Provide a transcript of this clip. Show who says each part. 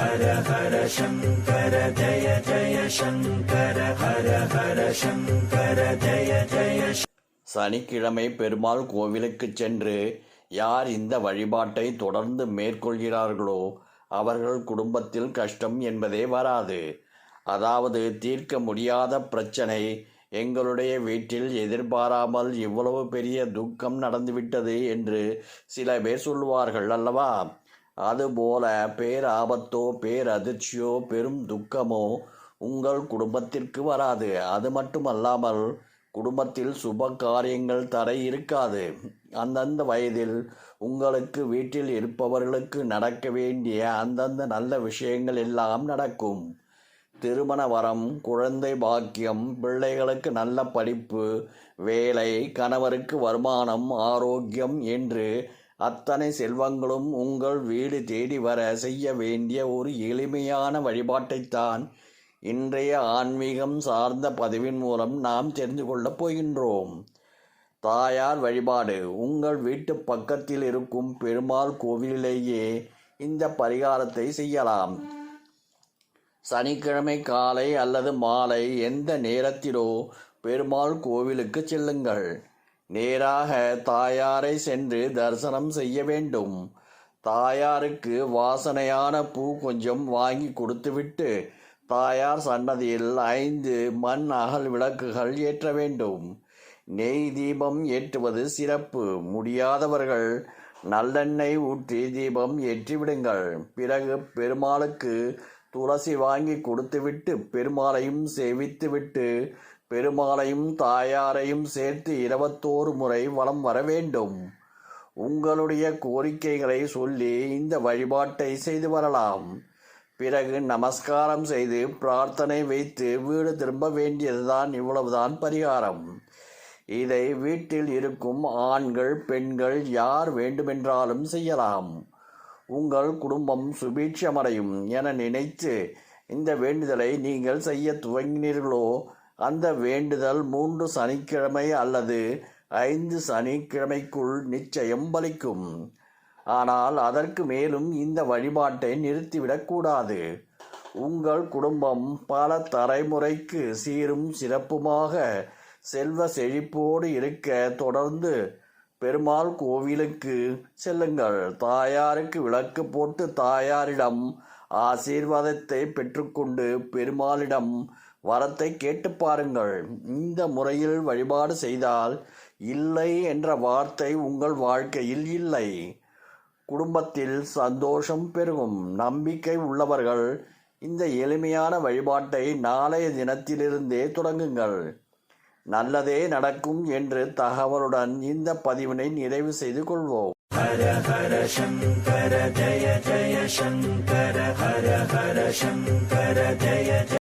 Speaker 1: ஹர ஹர சங்கர ஜய ஜய சங்கர ஹர ஹர சங்கர ஜய ஜய
Speaker 2: சனிக்கிழமை பெருமாள் கோவிலுக்கு சென்று யார் இந்த வழிபாட்டை தொடர்ந்து மேற்கொள்கிறார்களோ அவர்கள் குடும்பத்தில் கஷ்டம் என்பதே வராது. அதாவது தீர்க்க முடியாத பிரச்சனை எங்களுடைய வீட்டில் எதிர்பாராமல் இவ்வளவு பெரிய துக்கம் நடந்துவிட்டது என்று சில பேர் சொல்லுவார்கள் அல்லவா? அதுபோல பேராபத்தோ பேரதிர்ச்சியோ பெரும் துக்கமோ உங்கள் குடும்பத்திற்கு வராது. அது மட்டுமல்லாமல் குடும்பத்தில் சுப காரியங்கள் தடை இருக்காது. அந்தந்த வயதில் உங்களுக்கு வீட்டில் இருப்பவர்களுக்கு நடக்க வேண்டிய அந்தந்த நல்ல விஷயங்கள் எல்லாம் நடக்கும். திருமண வரம் குழந்தை பாக்கியம் பிள்ளைகளுக்கு நல்ல படிப்பு வேலை கணவருக்கு வருமானம் ஆரோக்கியம் என்று அத்தனை செல்வங்களும் உங்கள் வீடு தேடி வர செய்ய வேண்டிய ஒரு எளிமையான வழிபாட்டைத்தான் இன்றைய ஆன்மீகம் சார்ந்த பதிவின் மூலம் நாம் தெரிந்து கொள்ளப் போகின்றோம். தாயார் வழிபாடு. உங்கள் வீட்டு பக்கத்தில் இருக்கும் பெருமாள் கோவிலிலேயே இந்த பரிகாரத்தை செய்யலாம். சனிக்கிழமை காலை அல்லது மாலை எந்த நேரத்திலோ பெருமாள் கோவிலுக்கு செல்லுங்கள். நேராக தாயாரை சென்று தரிசனம் செய்ய வேண்டும். தாயாருக்கு வாசனையான பூ கொஞ்சம் வாங்கி கொடுத்துவிட்டு தாயார் சன்னதியில் ஐந்து மண் அகல் விளக்குகள் ஏற்ற வேண்டும். நெய் தீபம் ஏற்றுவது சிறப்பு. முடியாதவர்கள் நல்லெண்ணெய் ஊற்றி தீபம் ஏற்றிவிடுங்கள். பிறகு பெருமாளுக்கு துளசி வாங்கி கொடுத்துவிட்டு பெருமாளையும் சேவித்துவிட்டு பெருமாளையும் தாயாரையும் சேர்த்து இருபத்தோரு முறை வலம் வர வேண்டும். உங்களுடைய கோரிக்கைகளை சொல்லி இந்த வழிபாட்டை செய்து வரலாம். பிறகு நமஸ்காரம் செய்து பிரார்த்தனை வைத்து வீடு திரும்ப வேண்டியதுதான் இவ்வளவுதான் பரிகாரம். இதை வீட்டில் இருக்கும் ஆண்கள் பெண்கள் யார் வேண்டுமென்றாலும் செய்யலாம். உங்கள் குடும்பம் சுபீட்சமடையும் என நினைத்து இந்த வேண்டுதலை நீங்கள் செய்ய துவங்கினீர்களோ அந்த வேண்டுதல் மூன்று சனிக்கிழமை அல்லது ஐந்து சனிக்கிழமைக்குள் நிச்சயம் பலிக்கும். ஆனால் அதற்கு மேலும் இந்த வழிபாட்டை நிறுத்திவிடக்கூடாது உங்கள் குடும்பம் பல தலைமுறைக்கு சீரும் சிறப்புமாக செல்வ செழிப்போடு இருக்க தொடர்ந்து பெருமாள் கோவிலுக்கு செல்லுங்கள். தாயாருக்கு விளக்கு போட்டு தாயாரிடம் ஆசீர்வாதத்தை பெற்றுக்கொண்டு பெருமாளிடம் வரத்தை கேட்டு பாருங்கள். இந்த முறையில் வழிபாடு செய்தால் இல்லை என்ற வார்த்தை உங்கள் வாழ்க்கையில் இல்லை. குடும்பத்தில் சந்தோஷம் பெருகும். நம்பிக்கை உள்ளவர்கள் இந்த எளிமையான வழிபாட்டை நாளைய தினத்திலிருந்தே தொடங்குங்கள். நல்லதே நடக்கும் என்று தகவலுடன் இந்த பதிவினை நிறைவு செய்து கொள்வோம்.
Speaker 1: ஹர ஹர சங்கர ஜய ஜய சங்கர ஹர ஹர சங்கர ஜய